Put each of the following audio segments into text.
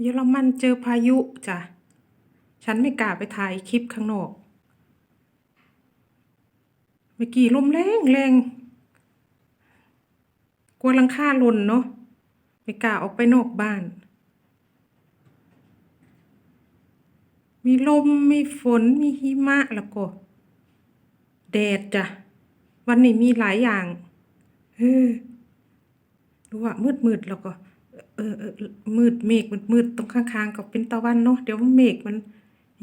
เยอรมันเจอพายุจ้ะ ฉันไม่กล้าไปถ่ายคลิปข้างนอก เมื่อกี้ลมแรงแรงกลัวลังค่าหล่นเนาะ ไม่กล้าออกไปนอกบ้าน มีลม มีฝน มีหิมะแล้วก็ แดดจ้ะ วันนี้มีหลายอย่าง เออดูว่ามืดมืดแล้วก็ ออเออมืดเมฆมืดมืดตรงข้างๆก็เป็นตะวันเนาะเดี๋ยวเมฆมัน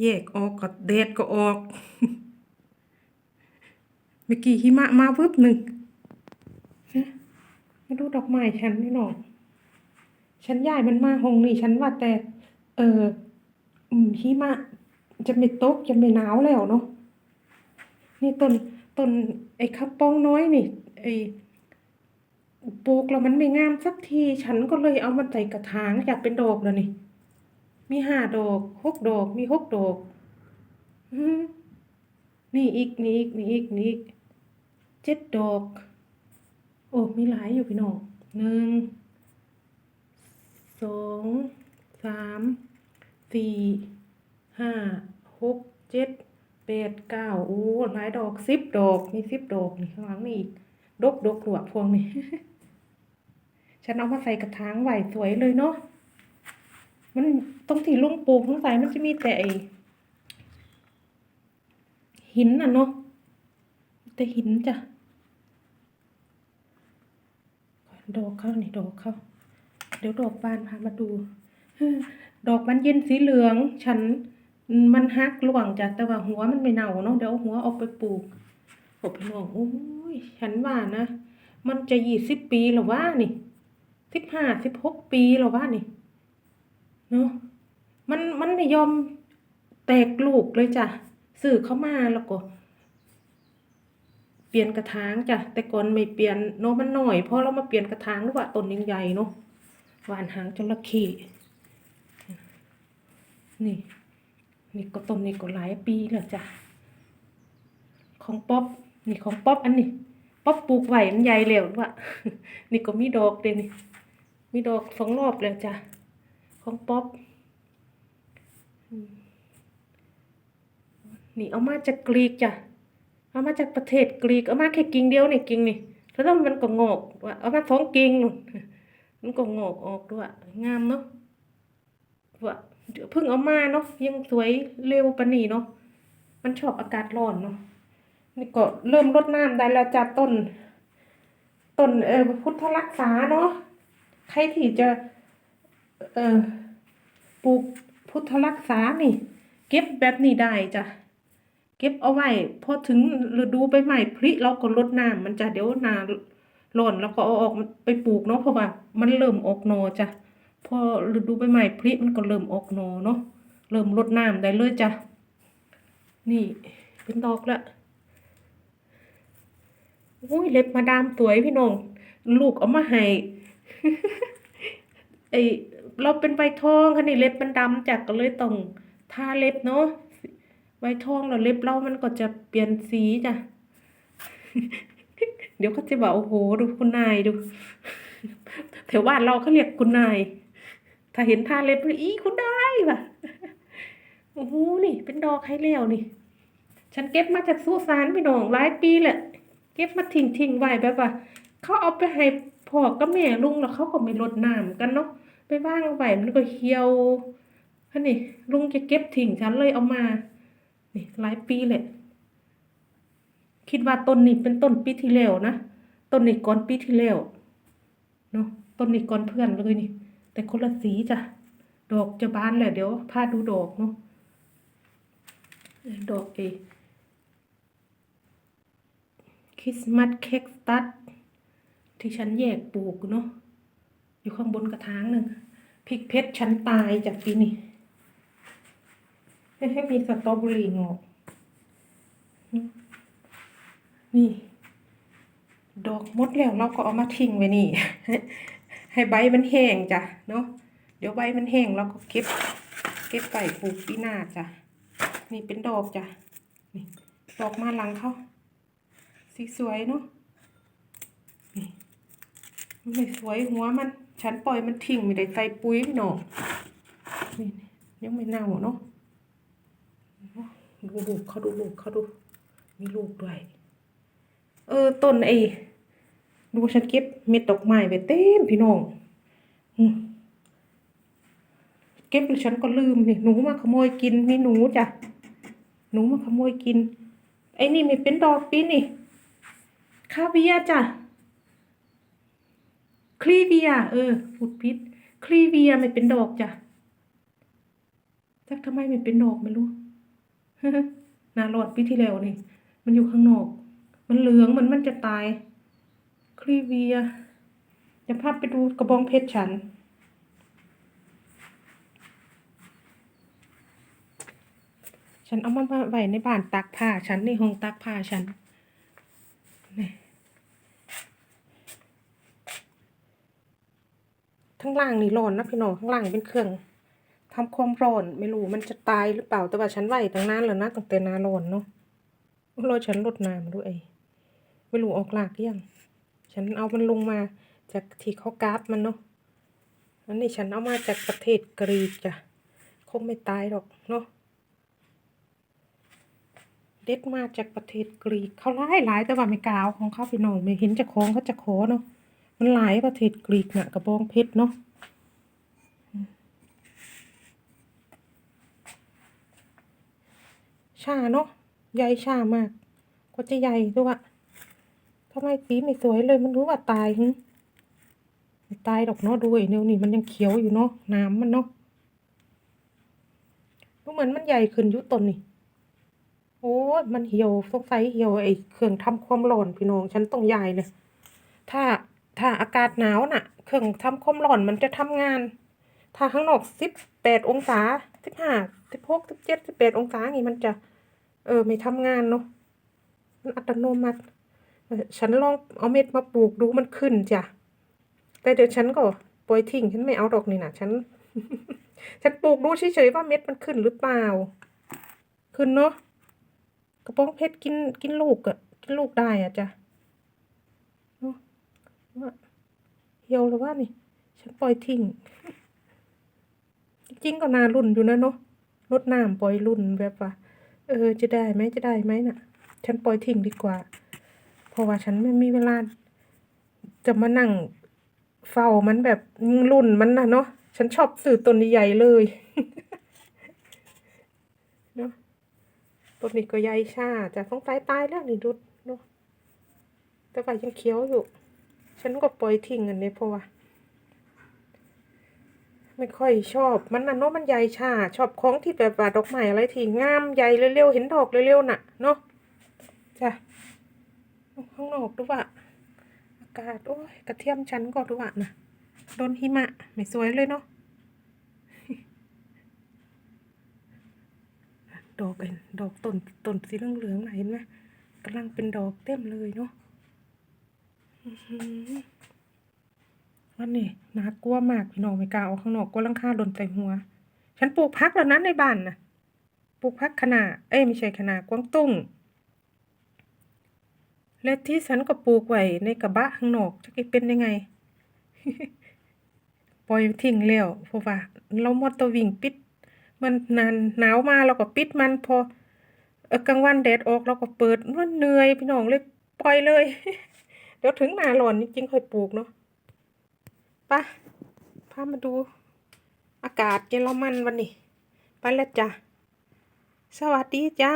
แยกออกก็แดดก็ออก เมื่อกี้หิมะมาวึบหนึ่งฮะมาดูดอกไม้ฉันนี่หน่อฉันย้ายมันมาห้องนี่ฉันว่าแต่ เออหิมะจะไม่ตกจะไม่หนาวแล้วเนาะนี่ต้นต้นไอ้ข้าวป้องน้อยนี่ ไอ้ ปลูกแล้วมันไม่งามสักที ฉันก็เลยเอามันใส่กระถางอยากเป็นดอกแล้วนี่ มีห้าดอกหกดอก มีหกดอกนี่อีกนี่อีกนี่อีกนี่อีกเจ็ดดอก โอ้มีหลายอยู่พี่น้องหนึ่งสองสามสี่ห้าหกเจ็ดแปดเก้าโอ้หลายดอกสิบดอกมีสิบดอกนี่ข้างหลังนี่อีก ดกดกหลวพวงนี่ฉันเอามาใส่กระถางไหวสวยเลยเนาะมันตรงที่ลุงปลูกทั้งสายมันจะมีแต่หินน่ะเนาะแต่หินจ้ะดอกเขานี่ดอกเขาเดี๋ยวดอกบานพามาดูดอกมันเย็นสีเหลือง ฉันมันฮักหลวงจ้ะแต่ว่าหัวมันไม่เน่าเนาะเดี๋ยวหัวเอาไปปลูกอ้พี่น้องโอ้ ยฉันว่านะ มันจะยี่สิบปีหรอวะนี่สิบห้าสิบหกปีหรอวะนี่เนาะมันมันไม่ยอมแตกลูกเลยจ้ะสื่อเข้ามาแล้วก็ เปลี่ยนกระถางจ้ะแต่ก่อนไม่เปลี่ยนเนาะมันหน่อยเพราะเรามาเปลี่ยนกระถางหรือว่าต้นยังใหญ่เนาะหวานหางจระเข้นี่ นี่ก็ต้นนี่ก็หลายปีแล้วจ้ะของป๊อป นี่ของป๊อปอันนี้ป๊อปปลูกไว้มันใหญ่แล้วว่ะนี่ก็มีดอกเดยนี่มีดอกสองรอบแล้วจ้ะของป๊อปนี่เอามาจากกรีกจ้ะเอามาจากประเทศกรีกเอามาแค่กิ่งเดียวนี่กิ่งนี่แล้วมันก็งอกว่าเอามาสองกิ่งนู่นมันก็งอกออกด้วยงามเนาะว่าเดี๋ยวเพิ่งเอามาเนาะยังสวยเร็วปานนี้เนาะมันชอบอากาศร้อนเนาะ นี่ก็เริ่มรดน้ำได้แล้วจ้ะต้น ต้นเออพุทธรักษาเนาะใครที่จะ เออปลูกพุทธรักษานี่ เก็บแบบนี้ได้จ้ะเก็บเอาไว้พอถึงฤดูใบไม้ผลิเราก็รดน้ำมันจะเดี๋ยวนาร้อนแล้วก็เอาออกไปปลูกเนาะเพราะว่ามันเริ่มออกหนอจ้ะพอฤดูใบไม้ผลิมันก็เริ่มออกหนอเนาะเริ่มรดน้ำได้เลยจ้ะนี่เป็นดอกละ อุ้ยเล็บมาดามสวยพี่น้อง ลูกเอามาให้ไอเราเป็นใบทองค่ะนี่เล็บมันดำจ้ะก็เลยต้องทาเล็บเนาะไว้ทองแล้วเล็บเรามันก็จะเปลี่ยนสีจ้ะ เดี๋ยวเขาจะบอกโอ้โหดูคุณนายดูแถวบ้านเราเขาเรียกคุณนาย ถ้าเห็นทาเล็บอีคุณนายว่ะโอ้โหนี่ เป็นดอกให้แล้วนี่ ฉันเก็บมาจากสุสานพี่น้องหลายปีแหละ เก็บมาทิ้งทิ้งไว้แบบว่า เขาเอาไปให้พ่อกับแม่ลุงแล้วเขาก็ไม่รดน้ำกันเนาะไปว่างไว้มันก็เหี่ยวอันนี้ลุงจะเก็บทิ้งฉันเลยเอามานี่หลายปีแหละคิดว่าต้นนี้เป็นต้นปีที่แล้วนะต้นนี้ก่อนปีที่แล้วเนาะต้นนี้ก่อนเพื่อนเลยนี่ แต่คนละสีจ้ะดอกจะบานแหละเดี๋ยวพาดูดอกเนาะดอกเอ ริสต์มาสเค้กสตัดที่ฉันแยกปลูกเนาะอยู่ข้างบนกระถางหนึ่งพริกเพชรฉันตายจากปีนี้ให้ให้มีสตรอเบอรี่งอกนี่ ดอกมดแล้วเราก็เอามาทิ้งไว้นี่ ให้ใบมันแห้งจ้ะเนาะเดี๋ยวใบมันแห้งเราก็เก็บ เก็บไปปลูกปีหน้าจ้ะนี่เป็นดอกจ้ะนี่ดอกมาหลังเขา สีสวยเนาะนี่มันไม่สวยหัวมัน ฉันปล่อยมันทิ้งไม่ได้ใส่ปุ๋ยพี่น้องนี่ยังไม่เน่าเนาะดูลูกเขาดูลูกเขาดู มีลูกด้วย เออต้นไอ้ดูฉันเก็บเม็ดดอกไม้ไปเต็มพี่น้องเก็บแล้วฉันก็ลืมนี่หนูมาขโมยกินมีหนูจ้ะหนูมาขโมยกิน ไอ้นี่ไม่เป็นดอกปีนี่าเวียจ้ะคลีเวีย เออพูดพิษคลีเวียไม่เป็นดอกจ้ะจักทำไมไม่เป็นดอกไม่รู้นาหลอดปีที่แล้วนี่ มันอยู่ข้างนอก มันเหลืองเหมันมันจะตาย คลีเวียจะพาไปดูกระบองเพชรฉัน ฉันเอามาไว้ในบ้านตักผ้าฉันในห้องตักผ้าฉันนี่ ข้างล่างนี่ร้อนนะพี่น้องข้างล่างเป็นเครื่องทำความร้อนไม่รู้มันจะตายหรือเปล่าแต่ว่าฉันไหวตั้งนานแล้วนะตั้งแต่นาร้อนเนาะรอฉันลดน้ำด้วยไม่รู้ออกหลากยังฉันเอามันลงมาจากที่เขากราฟมันเนาะอันนี้ฉันเอามาจากประเทศกรีกจ้ะคงไม่ตายหรอกเนาะเด็ดมาจากประเทศกรีกเขาหลายหลายแต่ว่าไม่กล้าเอาของเขาพี่น้องไม่เห็นจะของเขาจะขอเนาะ มันหลายประเทศกรีกน่ะกระบองเพชรเนาะชาเนาะใหญ่ชามากก็จะใหญ่ด้วยวะทำไมสีไม่สวยเลยมันรู้ว่าตายหึตายดอกเนาะดูไอ้เนี่ยนี่มันยังเขียวอยู่เนาะน้ำมันเนาะดูเหมือนมันใหญ่ขึ้นยุตนนี่โอ้ยมันเหี่ยวสงสัยเหี่ยวไอ้เครื่องทำความร้อนพี่น้องฉันต้องย้ายเลยถ้า ถ้าอากาศหนาวน่ะ เครื่องทำความร้อนมันจะทำงาน ถ้าข้างนอกสิบแปดองศาสิบห้าสิบหกสิบเจ็ดสิบแปดองศาอย่างงี้มันจะ เออไม่ทำงานเนาะมันอัตโนมัติฉันลองเอาเม็ดมาปลูกดูมันขึ้นจ้ะ แต่เดี๋ยวฉันก็ปล่อยทิ้งฉันไม่เอาดอกนี่นะฉัน ฉันปลูกดูเฉยๆว่าเม็ดมันขึ้นหรือเปล่า ขึ้นเนาะกระป๋องเพชรกินกินลูกอะกินลูกได้อะจ้ะ ว่าเหี่ยวแล้วว่านี่ ฉันปล่อยทิ้ง จริงก็นารุ่นอยู่นะเนาะรดน้ำปล่อยรุ่นแบบว่า เออ จะได้ไหมจะได้ไหมน่ะ ฉันปล่อยทิ้งดีกว่า เพราะว่าฉันไม่มีเวลา จะมานั่งเฝ้ามันแบบรุ่นมันนะเนาะ ฉันชอบสื่อต้นใหญ่เลยเนาะต้นนี้ก็ใหญ่ชาจะต้องตายตายแล้วนี่ดูดูแต่ว่ายังเขียวอยู่ ฉันก็ปล่อยทิ้งอันนี้เพราะว่า ไม่ค่อยชอบ มันนะเนาะมันใหญ่ชาชอบของที่แบบว่าดอกไม้อะไรที่งามใหญ่เร็วๆเห็นดอกเร็วๆน่ะเนาะจ้ะข้างนอกดูว่าอากาศโอ้ยกระเทียมฉันก็ดูว่านะโดนหิมะไม่สวยเลยเนาะดอกเอ็นดอกต้นต้นสีเหลืองๆน่ะเห็นไหมกำลังเป็นดอกเต็มเลยเนาะ วันนี้น่ากลัวมากพี่น้องไม่กล้าออกข้างนอกกลัวลังคาหล่นใส่หัว ฉันปลูกพักแล้วนั้นในบ้านนะปลูกพักขนาเอ้ยไม่ใช่ขนากวางตุ้งและที่ฉันก็ปลูกไว้ในกระบะข้างนอกจะเป็นยังไง ปล่อยทิ้งแล้วเพราะว่า เราหมดตัววิ่งปิด มันนานหนาวมาเราก็ปิดมันพอเออกลางวันแดดออกเราก็เปิดมันเหนื่อยพี่น้องเลยปล่อยเลย เดี๋ยวถึงนาหล่อนจริงๆค่อยปลูกเนาะปะพามาดู อากาศเยอรมันวันนี้ ไปแล้วจ้ะ สวัสดีจ้า